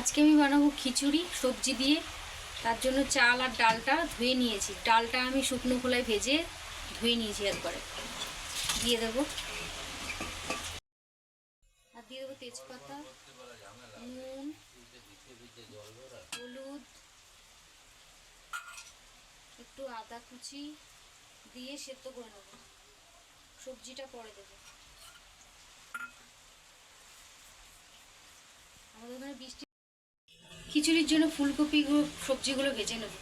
আজকে আমি বানাবো খিচুড়ি, সবজি দিয়ে। তার জন্য চাল আর ডালটা ধুয়ে নিয়েছি। ডালটা আমি শুকনো খোলায় ভেজে ধুয়ে নিয়েছি একবারে। দিয়ে দেবো। আর দিয়ে দেবো তেজপাতা, নুন, হলুদ, একটু আদা কুচি দিয়ে সেদ্ধ করে নেব। সবজিটা পরে দেবো। আমাদের ওখানে বৃষ্টি খিচুড়ির জন্য ফুলকপি সবজিগুলো ভেজে নেব।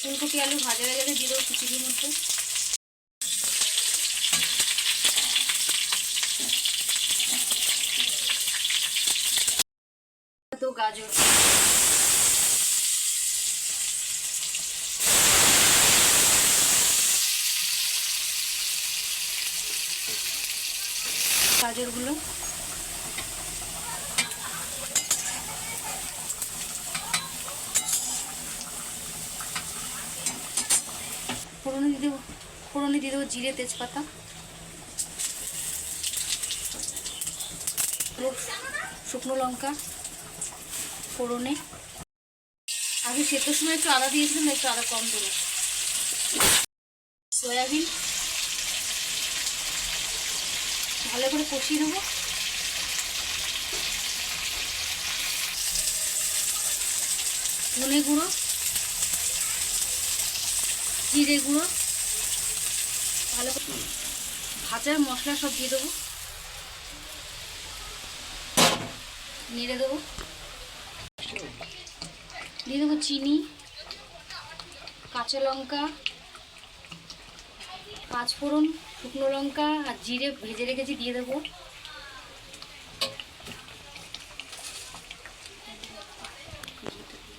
ফুলকপি, আলু ভাজা ভাজা দিয়ে দেবো খিচুড়ির মধ্যে। গাজর। গাজরগুলো। ফোড়নে দিয়ে ফোড়নে দিয়ে দেবো জিরে, তেজপাতা। শুকনো লঙ্কা ফোড়নে। আগে সেদ্ধর সময় একটু আদা দিয়েছিলাম, একটু আদা কম দেবো। সয়াবিন ভালো করে কষিয়ে নেব। ধনে গুঁড়ো, জিরে গুঁড়ো, ভালো করে ভাজার মশলা সব দিয়ে দেবো। নেড়ে দেবো। দিয়ে দেবো চিনি, কাঁচা লঙ্কা, পাঁচফোড়ন শুকনো লঙ্কা আর জিরে ভেজে রেখেছি, দিয়ে দেবো।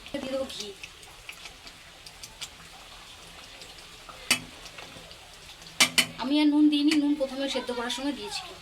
দিয়ে দেবো ঘি। আমি আর নুন দিইনি, নুন প্রথমে সেদ্ধ করার সময় দিয়েছিলাম